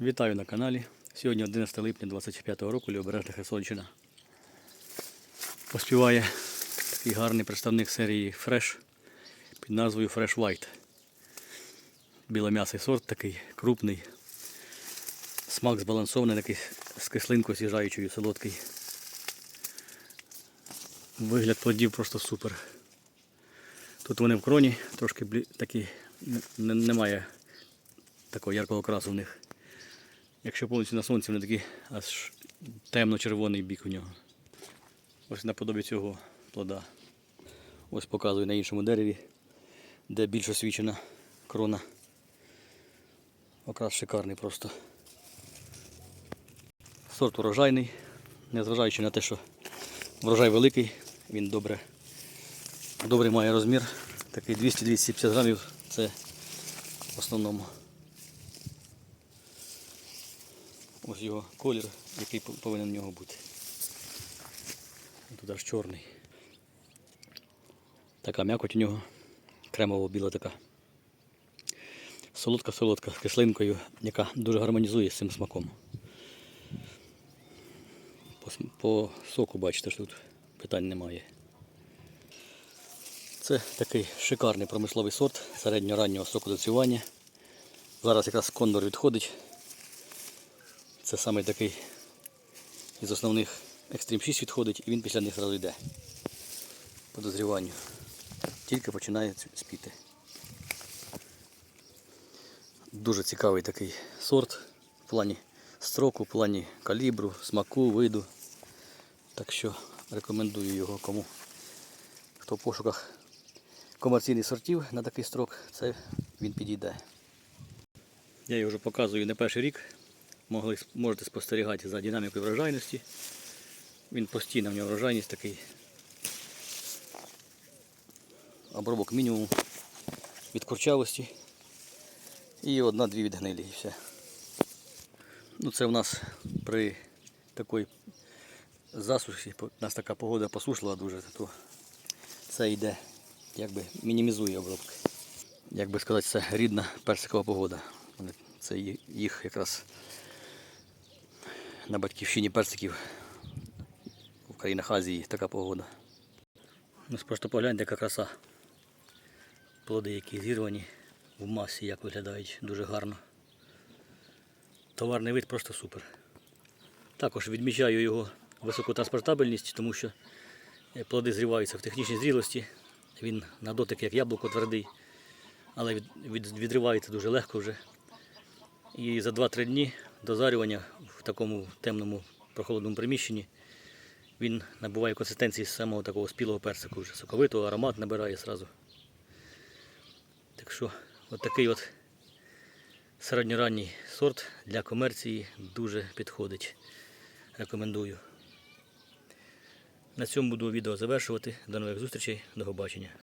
Вітаю на каналі. Сьогодні 11 липня 25 року Лівобережна Херсонщина. Поспіває такий гарний представник серії Fresh під назвою Fresh White. Білом'ясий сорт такий крупний. Смак збалансований, такий з кислинкою з'їжджаючою, солодкий. Вигляд плодів просто супер. Тут вони в кроні, трошки такі не- не- немає такого яркого красу в них. Якщо повністю на сонці, вони такі аж темно-червоний бік у нього. Ось наподобі цього плода. Ось показую на іншому дереві, де більш освічена крона. Окрас шикарний просто. Сорт урожайний, незважаючи на те, що врожай великий, він добре, добре має розмір. Такий 200-250 грамів це в основному. Ось його колір, який повинен в нього бути. Тут аж чорний. Така м'якоть у нього. Кремово-біла така. Солодка-солодка з кислинкою, яка дуже гармонізує з цим смаком. По, по соку бачите, що тут питань немає. Це такий шикарний промисловий сорт середньораннього сокодоцювання. Зараз якраз кондор відходить. Це саме такий із основних Extreme 6 відходить і він після них зразу йде. По дозріванню. Тільки починає спіти. Дуже цікавий такий сорт в плані строку, в плані калібру, смаку, виду. Так що рекомендую його кому. Хто в пошуках комерційних сортів на такий строк, це він підійде. Я його вже показую не перший рік. Могли, можете спостерігати за динамікою врожайності. Він постійно в нього врожайність такий. Обробок мінімум від курчавості. І одна-дві від гнилі і все. Ну це в нас при такій засуші, у нас така погода посушлива дуже, то це йде, якби мінімізує обробки. Як би сказати, це рідна персикова погода. Це їх якраз на батьківщині персиків в країнах Азії така погода. Ну, просто погляньте, яка краса. Плоди, які зірвані в масі, як виглядають дуже гарно. Товарний вид просто супер. Також відмічаю його високу транспортабельність, тому що е, плоди зріваються в технічній зрілості. Він на дотик як яблуко твердий, але від, від, відривається дуже легко вже. І за 2-3 дні дозарювання в такому темному прохолодному приміщенні він набуває консистенції самого такого спілого персику, вже соковитого, аромат набирає сразу. Так що от такий от середньоранній сорт для комерції дуже підходить. Рекомендую. На цьому буду відео завершувати. До нових зустрічей, до побачення.